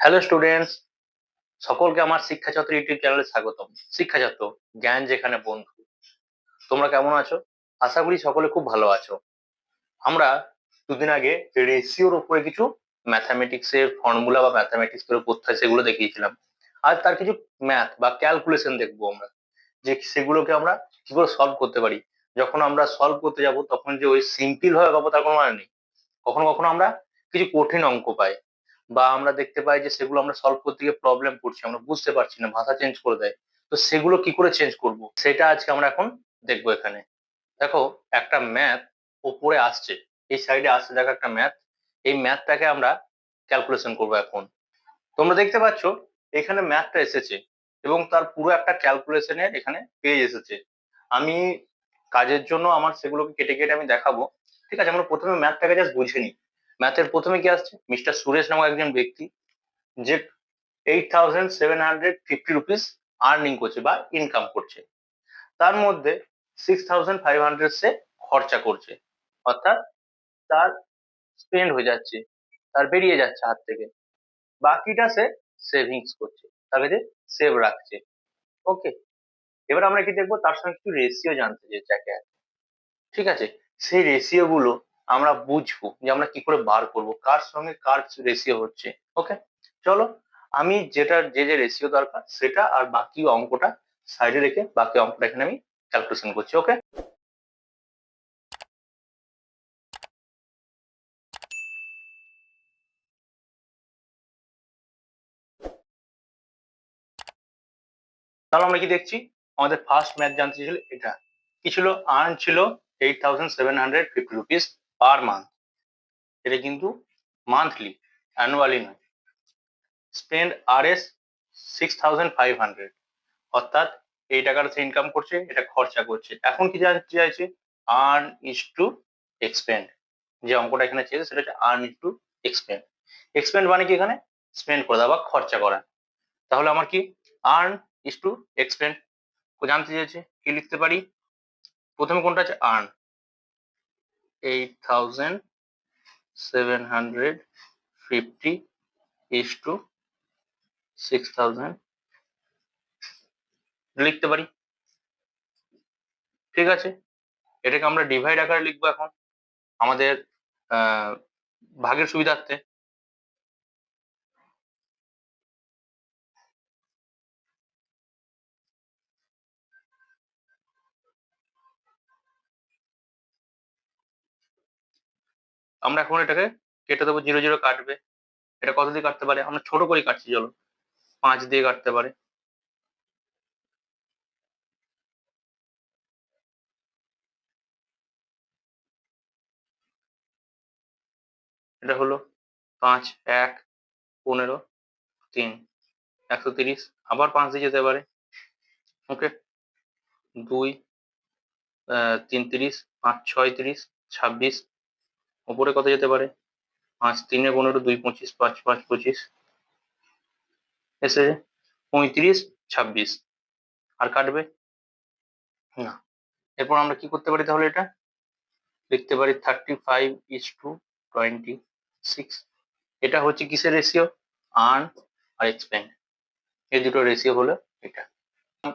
Hello students সকলকে আমার শিক্ষাচত্র YouTube চ্যানেলে স্বাগতম। শিক্ষাচত্র জ্ঞান যেখানে বন্ধু। তোমরা কেমন আছো? আশা করি সকলে খুব ভালো আছো। আমরা দুদিন আগে রেশিওর উপরে কিছু ম্যাথামেটিক্স এর ফর্মুলা বা ম্যাথামেটিক্স এর কোথায় সেগুলো দেখিয়েছিলাম। আর তার কিছু ম্যাথ বা ক্যালকুলেশন দেখব আমরা, যে সেগুলোকে আমরা কি করে সলভ করতে পারি। যখন আমরা সলভ করতে যাব, তখন যে ওই সিম্পল ভাবে পাবো তার কোনো মানে নেই। কখনো কখনো আমরা কিছু কঠিন অঙ্ক পাই। বা আমরা দেখতে পাই যে সেগুলো আমরা সলভ করতে গিয়ে প্রবলেম করছি, আমরা বুঝতে পারছি না, ভাষা চেঞ্জ করে দেয়। তো সেগুলো কি করে চেঞ্জ করব? সেটা আজকে আমরা এখন দেখব এখানে। দেখো, একটা ম্যাথ উপরে আসছে, এই সাইডে আসছে, দেখো একটা ম্যাথ এই ম্যাথটাকে আমরা ক্যালকুলেশন করব এখন। তোমরা দেখতে পাচ্ছ, এখানে ম্যাথটা এসেছে এবং তার পুরো একটা ক্যালকুলেশনের এখানে পেজ এসেছে। আমি কাজের জন্য আমার সেগুলোকে কেটে কেটে আমি দেখাবো। ঠিক আছে, আমরা প্রথমে ম্যাথটাকে জাস্ট বুঝে নিই। ম্যাথের প্রথমে কি আসছে? মিস্টার সুরেশ নামক একজন ব্যক্তি, যে eight thousand seven hundred fifty rupees earning করছে বা ইনকাম করছে। তার মধ্যে সিক্স থাউজেন্ড ফাইভ হান্ড্রেড সে খরচা করছে। অর্থাৎ তার স্পেন্ড হয়ে যাচ্ছে, তার বেরিয়ে যাচ্ছে হাত থেকে। বাকিটা সে সেভিংস করছে তার কাছে সেভ রাখছে। ওকে এবার আমরা কি দেখব? তার সঙ্গে কিছু রেশিও জানতে চাই যাকে ঠিক আছে? সেই রেশিও গুলো আমরা বুঝব যে আমরা কি করে বার করব, কার সঙ্গে কার রেশিও হচ্ছে ওকে চলো, আমি যেটা, যে যে রেশিও দরকার, সেটা আর বাকি অঙ্কটা সাইডে রেখে বাকি অঙ্কটা এখানে আমি ক্যালকুলেশন করছি ওকে তাহলে আমরা কি দেখছি? আমাদের ফার্স্ট ম্যাথ জানতে ছিল এটা। কি ছিল? আর্ন ছিল eight thousand seven hundred fifty rupees per month এটা কিন্তু মান্থলি অ্যানুয়ালি নয়। স্পেন্ড আর S six thousand five hundred অর্থাৎ এই টাকাটা সে ইনকাম করছে, এটা খরচা করছে। এখন কি জানতে চাইছে? আর্ন ইস টু এক্সপেন্ড যে অঙ্কটা এখানে চেয়েছে সেটা হচ্ছে earn is to expend expend মানে কি এখানে? স্পেন্ড করে বা খরচা করা। তাহলে আমার কি? আর্ন ইস টু এক্সপেন্ড জানতে চাইছে কি লিখতে পারি? প্রথমে কোনটা আছে? Earn eight thousand seven hundred fifty to six thousand লিখতে পারি? ঠিক আছে? এটাকে আমরা ডিভাইড আকারে লিখব এখন। আমাদের ভাগের সুবিধার্থে। আমরা এখন এটাকে কেটে দেবো জিরো জিরো কাটবে। এটা কত দিয়ে কাটতে পারে? আমরা ছোট করে কাটছি, চলো। পাঁচ দিয়ে কাটতে পারে। এটা হলো পাঁচ, এক, পনেরো, তিন, একশো তিরিশ। আবার পাঁচ দিয়ে যেতে পারে। ওকে। দুই তিন তিরিশ, পাঁচ, ছয় তিরিশ, ছাব্বিশ ওপরে কত যেতে পারে? পাঁচ, তিনে পনেরো, দুই পঁচিশ, পাঁচ পাঁচ পঁচিশ। এসে পঁয়ত্রিশ, ছাব্বিশ। আর কাটবে? না। এরপর আমরা কি করতে পারি তাহলে এটা? লিখতে পারি thirty five is to twenty six এটা হচ্ছে কিসের রেশিও আর্ন আর এক্সপেন্ড এই দুটো রেশিও হলো এটা।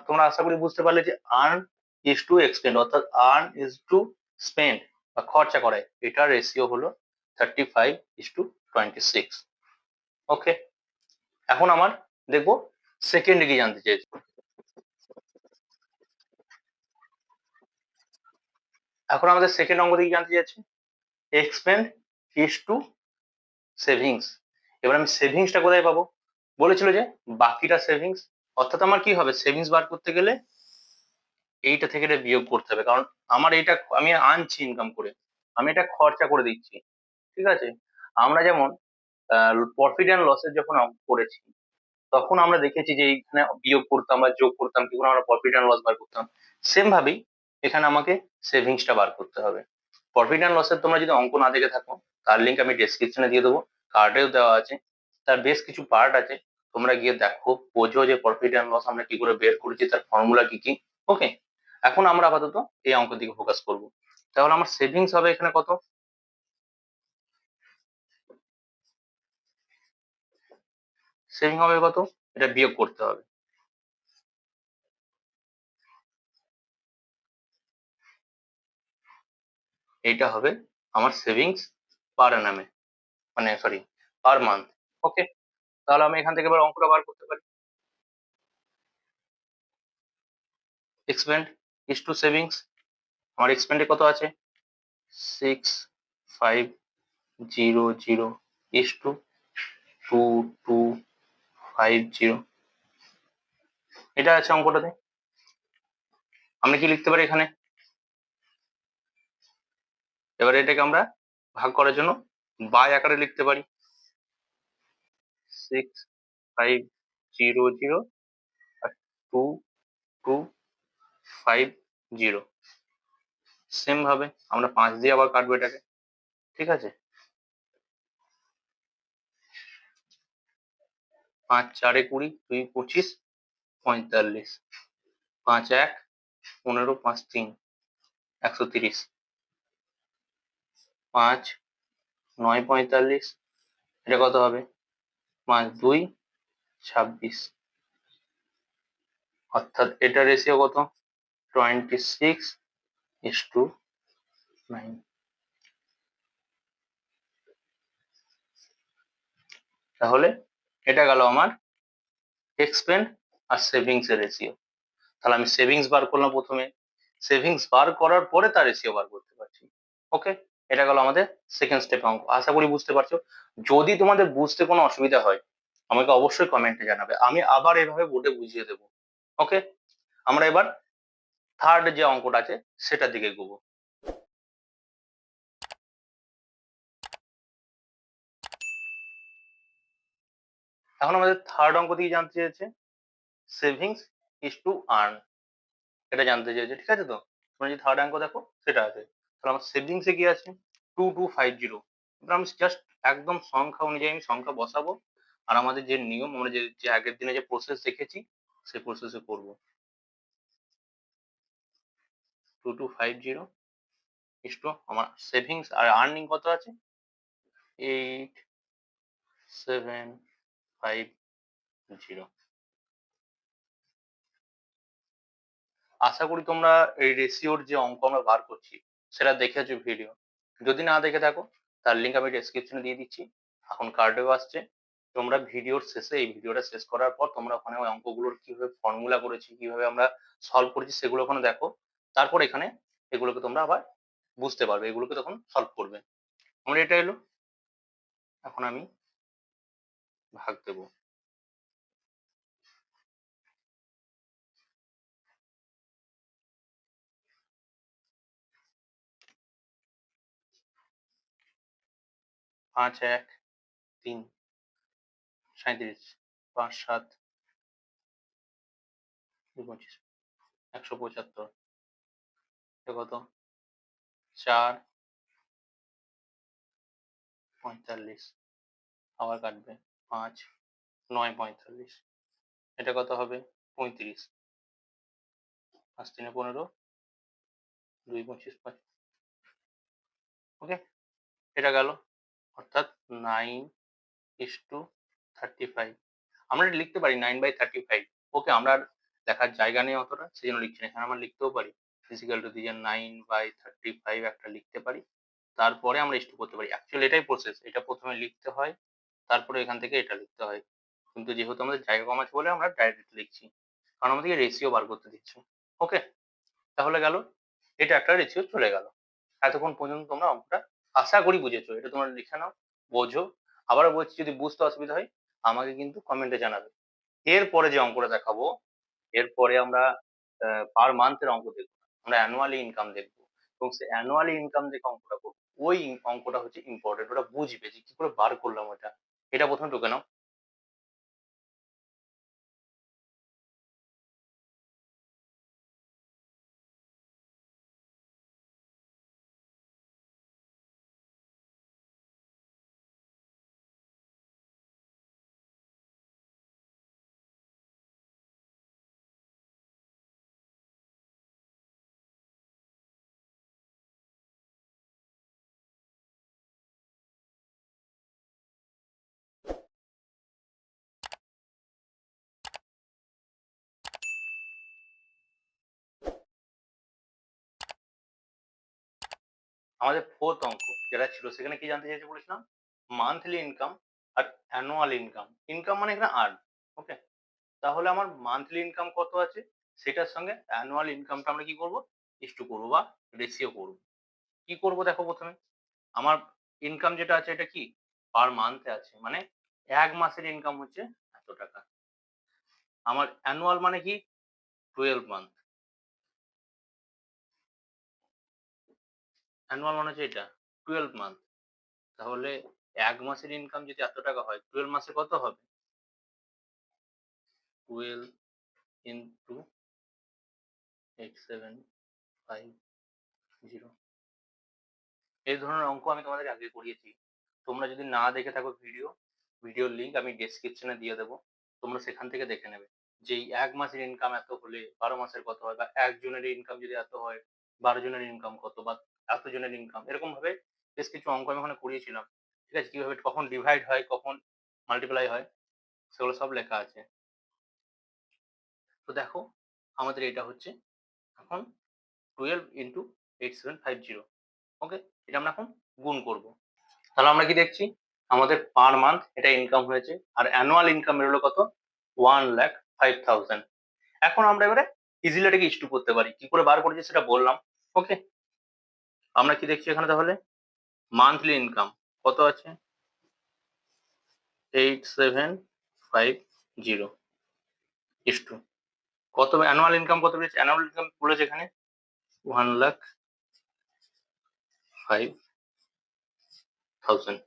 তোমরা আশা করি বুঝতে পারলে যে আর্ন ইজ টু এক্সপেন্ড অর্থাৎ আর্ন ইজ টু স্পেন্ড বা খরচা করায়। এটার রেশিও হলো thirty five is to twenty six okay এখন আমার দেখব সেকেন্ডে কি জানতে চাইছি এখন আমাদের সেকেন্ড অঙ্গ দিকে জানতে চাচ্ছি এক্সপেন্ড ইস টু সেভিংস এবার আমি সেভিংসটা কোথায় পাবো? বলেছিল যে বাকিটা সেভিংস অর্থাৎ আমার কি হবে? সেভিংস বার করতে গেলে এইটা থেকে এটা বিয়োগ করতে হবে। কারণ আমার এটা আমি আনছি ইনকাম করে, আমি এটা খরচা করে দিচ্ছি, ঠিক আছে? আমরা যেমন প্রফিট অ্যান্ড লসের যখন করেছি, তখন আমরা দেখেছি যে এইখানে বিয়োগ করতাম বা যোগ করতাম কি আমরা প্রফিট অ্যান্ড লস বার করতাম? সেম ভাবেই এখানে আমাকে সেভিংসটা বার করতে হবে। প্রফিট অ্যান্ড লসের তোমরা যদি অঙ্ক না দেখে থাকো, তার লিঙ্ক আমি ডেসক্রিপশনে দিয়ে দেবো কার্ডেও দেওয়া আছে, তার বেশ কিছু পার্ট আছে। তোমরা গিয়ে দেখো, বোঝো যে প্রফিট অ্যান্ড লস আমরা কি করে বের করেছি, তার ফর্মুলা কি কি ওকে এখন আমরা আপাতত এই অঙ্কের দিকে ফোকাস করব। তাহলে আমার সেভিংস হবে এখানে কত? সেভিং হবে কত? এটা বিয়োগ করতে হবে। এইটা হবে আমার সেভিংস পার অ্যানামে মানে সরি পার মান্থ ওকে তাহলে আমি এখান থেকে এবার অঙ্কটা বার করতে পারি। এক্সপেন্ড ইস টু সেভিংস আমার এক্সপেন্ডে কত আছে? Six five zero zero is to two two five zero এটা আছে অঙ্কটাতে। আমরা কি লিখতে পারি এখানে? এবার এটাকে আমরা ভাগ করার জন্য বাই আকারে লিখতে পারি। সিক্স ফাইভ জিরো জিরো আর two two five zero same ভাবে আমরা পাঁচ দিয়ে আবার কাটবো এটাকে। ঠিক আছে? পাঁচ চারে কুড়ি, দুই পঁচিশ, পঁয়তাল্লিশ। পাঁচ এক, পনেরো, পাঁচ তিন, একশো তিরিশ। পাঁচ নয় পঁয়তাল্লিশ, এটা কত হবে? পাঁচ দুই, ছাব্বিশ। অর্থাৎ এটা রেশিও কত? Twenty six is to nine তাহলে এটা গেল আমার এক্সপেন্ড আর সেভিংস এর রেশিও তাহলে আমি সেভিংস বার করলাম প্রথমে। সেভিংস বার করার পরে তার রেশিও বার করতে পারছি। ওকে এটা গেল আমাদের সেকেন্ড স্টেপ অঙ্ক। আশা করি বুঝতে পারছ। যদি তোমাদের বুঝতে কোনো অসুবিধা হয়, আমাকে অবশ্যই কমেন্টে জানাবে। আমি আবার এভাবে বোর্ডে বুঝিয়ে দেবো। ওকে আমরা এবার থার্ড যে অঙ্কটা আছে, সেটার দিকে এগোবো। এখন আমাদের থার্ড অঙ্ক দিয়ে জানতে চেয়েছে সেভিংস ইস টু আর্ন এটা জানতে চেয়েছে, ঠিক আছে তো? তোমরা যদি থার্ড অঙ্ক দেখো, সেটা আছে। তাহলে আমার সেভিংসে কি আছে? টু টু ফাইভ জিরো আমি জাস্ট একদম সংখ্যা অনুযায়ী আমি সংখ্যা বসাবো, আর আমাদের যে নিয়ম, আমরা যে যে আগের দিনে যে প্রসেস দেখেছি, সেই প্রসেসে করব। Two two five zero is to আমার সেভিংস আর আর্নিং কত আছে? এইট সেভেন ফাইভ জিরো আশা করি তোমরা এই রেশিওর যে অঙ্ক আমরা বার করছি, সেটা দেখেছ ভিডিও যদি না দেখে থাকো, তার লিঙ্ক আমি ডেসক্রিপশনে দিয়ে দিচ্ছি। এখন কার্ডেও আসছে। তোমরা ভিডিওর শেষে, এই ভিডিওটা শেষ করার পর তোমরা ওখানে ওই অঙ্কগুলোর কীভাবে ফর্মুলা করেছি, কীভাবে আমরা সলভ করেছি, সেগুলো ওখানে দেখো। তারপর এখানে এগুলোকে তোমরা আবার বুঝতে পারবে, এগুলোকে তখন সলভ করবে। আমার এটা এলো। এখন আমি ভাগ দেবো। পাঁচ, এক, তিন সাঁত্রিশ পাঁচ, সাত পঁচিশ, একশো পঁচাত্তর কত? চার। পঁয়তাল্লিশ। আবার কাটবে। পাঁচ। নয় পঁয়তাল্লিশ। এটা কত হবে? পঁয়ত্রিশ। পাঁচ তিনে পনেরো। দুই পঁচিশ পাঁচ। ওকে? এটা গেল। অর্থাৎ nine is to thirty five. আমরা লিখতে পারি nine by thirty five. Okay, আমরা লেখার জায়গা নেই অতটা সেই জন্য লিখছি না। এখানে আমরা লিখতেও পারি। ফিজিক্যাল টু দিয়ে নাইন বাই থার্টি ফাইভ একটা লিখতে পারি। তারপরে আমরা ইস করতে পারি। অ্যাকচুয়ালি এটাই প্রসেস এটা প্রথমে লিখতে হয়, তারপরে এখান থেকে এটা লিখতে হয়। কিন্তু যেহেতু আমাদের জায়গা কম আছে বলে আমরা ডাইরেক্ট লিখছি। কারণ আমাদেরকে রেশিও বার করতে দিচ্ছে। ওকে তাহলে গেল, এটা একটা রেশিও চলে গেল। এতক্ষণ পর্যন্ত তোমরা অঙ্কটা আশা করি বুঝেছ। এটা তোমরা লিখে নাও, বোঝো। আবার বলছি, যদি বুঝতে অসুবিধা হয়, আমাকে কিন্তু কমেন্টে জানাবে। এরপরে যে অঙ্কটা দেখাবো, এরপরে আমরা পার মান্থের অঙ্ক দেখব। আমরা অ্যানুয়ালি ইনকাম দেখব। এবং সে অ্যানুয়ালি ইনকাম যে অঙ্কটা করব, ওই অঙ্কটা হচ্ছে ইম্পর্টেন্ট ওটা বুঝবে যে কি করে বার করলাম ওটা। এটা প্রথমে ঢুকে নাও। আমাদের ফোর্থ অঙ্ক, যেটা ছিল, সেখানে কি জানতে চাইছে বলেছিলাম? মান্থলি ইনকাম আর অ্যানুয়াল ইনকাম ইনকাম মানে এখানে আর্ন ওকে তাহলে আমার মান্থলি ইনকাম কত আছে? সেটার সঙ্গে অ্যানুয়াল ইনকামটা আমরা কি করব? ইস্টু করব বা রেশিও করব। কি করব দেখো প্রথমে? আমার ইনকাম যেটা আছে, এটা কি? পার মান্থে আছে মানে এক মাসের ইনকাম হচ্ছে এত টাকা। আমার অ্যানুয়াল মানে কি? টুয়েলভ মান্থ অ্যানুয়াল মানে হচ্ছে এটা টুয়েলভ মান্থ তাহলে এক মাসের ইনকাম যদি এত টাকা হয় টুয়েলভ মাসে কত হবে? Twelve into eight seven five zero এই ধরনের অঙ্ক আমি তোমাদের আগে করিয়েছি। তোমরা যদি না দেখে থাকো ভিডিও ভিডিওর লিঙ্ক আমি ডেসক্রিপশনে দিয়ে দেবো। তোমরা সেখান থেকে দেখে নেবে যে এক মাসের ইনকাম এত হলে বারো মাসের কত হয় বা একজনের ইনকাম যদি এত হয়, বারো জনের ইনকাম কত বা এত জনের ইনকাম এরকম ভাবে বেশ কিছু অঙ্ক আমি ওখানে করিয়েছিলাম। ঠিক আছে? কীভাবে কখন ডিভাইড হয়, কখন মাল্টিপ্লাই হয়, সেগুলো সব লেখা আছে। তো দেখো, আমাদের এটা হচ্ছে এখন twelve into eight seven five zero okay এটা আমরা এখন গুণ করব। তাহলে আমরা কি দেখছি? আমাদের পার মান্থ এটা ইনকাম হয়েছে, আর অ্যানুয়াল ইনকাম বেরোলো কত? ওয়ান লাখ ফাইভ থাউজেন্ড এখন আমরা এবারে ইজিলি এটাকে ইস্টু করতে পারি। কি করে বার করেছি সেটা বললাম ওকে আমরা কি দেখছি এখানে তাহলে? মান্থলি ইনকাম কত আছে? Eight seven five zero is to কত অ্যানুয়াল ইনকাম কত বেড়েছে অ্যানুয়াল ইনকাম বলেছে এখানে? ওয়ান লাখ ফাইভ থাউজেন্ড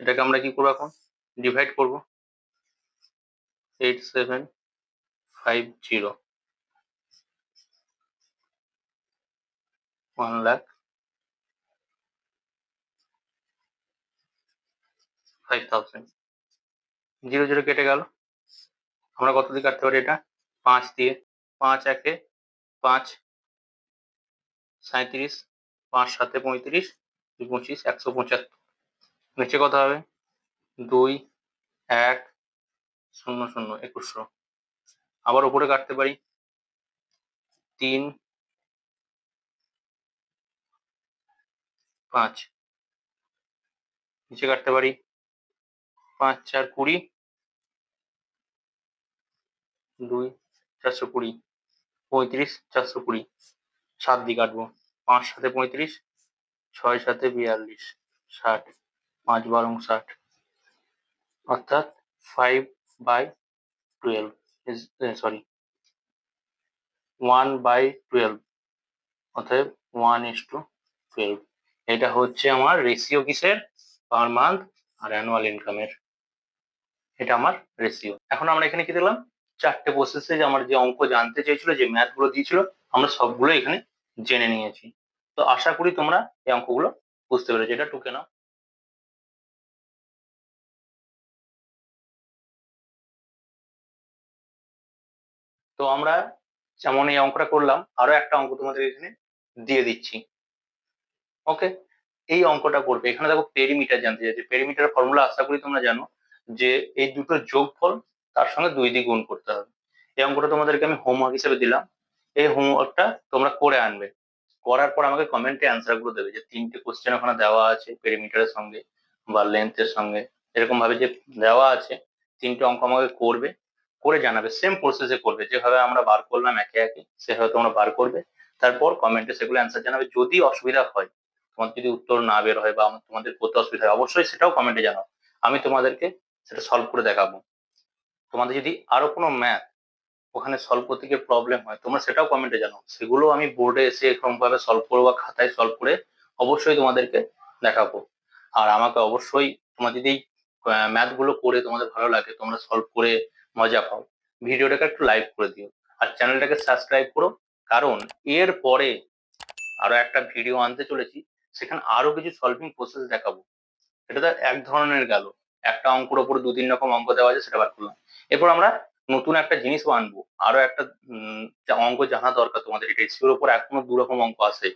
এটাকে আমরা কি করব এখন? ডিভাইড করব। Eight seven five zero one lakh. Five thousand zero zero কেটে গেল। আমরা কত দিয়ে কাটতে পারি এটা? পাঁচ দিয়ে। পাঁচ একে পাঁচ সাঁত্রিশ পাঁচ সাতে পঁয়ত্রিশ, দুই পঁচিশ, একশো পঁচাত্তর। নিচে কত হবে? দুই, এক, শূন্য শূন্য, একুশশো। আবার উপরে কাটতে পারি। তিন পাঁচ। নিচে কাটতে পারি। পাঁচ, চার, কুড়ি। দুই, চারশো কুড়ি। পঁয়ত্রিশ, চারশো কুড়ি। সাত দিয়ে কাটবো। পাঁচ সাথে পঁয়ত্রিশ, ছয় সাথে বিয়াল্লিশ, ষাট, পাঁচ বারং ষাট অর্থাৎ five by twelve sorry one by twelve অতএব ওয়ান ইস টু টুয়েলভ এটা হচ্ছে আমার রেশিও কিসের পার মান্থ আর অ্যানুয়াল ইনকামের। এটা আমার রেশিও এখন আমরা এখানে কি দিলাম চারটে প্রসেসে যে আমার যে অঙ্ক জানতে চেয়েছিল, যে ম্যাথগুলো দিয়েছিল, আমরা সবগুলো এখানে জেনে নিয়েছি। তো আশা করি তোমরা এই অঙ্কগুলো বুঝতে পেরেছ। এটা টুকে নাও। তো আমরা যেমন এই অঙ্কটা করলাম, আরও একটা অঙ্ক তোমাদের এখানে দিয়ে দিচ্ছি। ওকে এই অঙ্কটা করবে। এখানে দেখো পেরিমিটার জানতে চাইছে। পেরিমিটার ফর্মুলা আশা করি তোমরা জানো যে এই দুটো যোগফল তার সঙ্গে দুই দিয়ে গুণ করতে হবে। এই অঙ্কটা তোমাদেরকে আমি হোমওয়ার্ক হিসেবে দিলাম। এই হোমওয়ার্কটা তোমরা করে আনবে। করার পর আমাকে কমেন্টে অ্যান্সারগুলো দেবে যে তিনটে কোশ্চেন ওখানে দেওয়া আছে পেরিমিটারের সঙ্গে বা লেন্থের সঙ্গে। এরকম ভাবে যে দেওয়া আছে, তিনটে অঙ্ক আমাকে করবে। করে জানাবে। সেম প্রসেসে করবে। যেভাবে আমরা বার করলাম একে একে, সেভাবে তোমরা বার করবে। তারপর কমেন্টে সেগুলো অ্যান্সার জানাবে। যদি অসুবিধা হয় তোমার যদি উত্তর না বের হয় বা তোমাদের করতে অসুবিধা হয়, অবশ্যই সেটাও কমেন্টে জানাও। আমি তোমাদেরকে সেটা সলভ করে দেখাবো। তোমাদের যদি আরও কোনো ম্যাথ ওখানে সলভ করতে গিয়ে প্রবলেম হয়, তোমরা সেটাও কমেন্টে জানাও। সেগুলো আমি বোর্ডে এসে এরকম ভাবে সলভ করব বা খাতায় সলভ করে অবশ্যই তোমাদেরকে দেখাবো। আর আমাকে অবশ্যই তোমার যদি ম্যাথগুলো করে তোমাদের ভালো লাগে, তোমরা সলভ করে মজা পাও। ভিডিওটাকে একটু লাইক করে দিও। আর চ্যানেলটাকে সাবস্ক্রাইব করো। কারণ এর পরে আরও একটা ভিডিও আনতে চলেছি। সেখানে আরও কিছু সলভিং প্রসেস দেখাবো। এটা তো এক ধরনের গেল। একটা অঙ্কের ওপর দু তিন রকম অঙ্ক দেওয়া আছে, সেটা বার করলাম। এরপর আমরা নতুন একটা জিনিসও আনব। আরও একটা অঙ্ক জানা দরকার তোমাদের। এর ওপর এখনও দু রকম অঙ্ক আছে।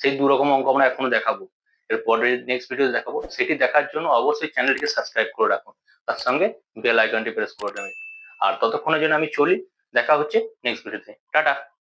সেই দু রকম অঙ্ক আমরা এখনও দেখাবো। এরপরে নেক্সট ভিডিও দেখাবো। সেটি দেখার জন্য অবশ্যই চ্যানেলটিকে সাবস্ক্রাইব করে রাখুন তার সঙ্গে বেল আইকনটি প্রেস করে নেবে। আর ততক্ষণের জন্য আমি চলি। দেখা হচ্ছে নেক্সট ভিডিওতে টাটা!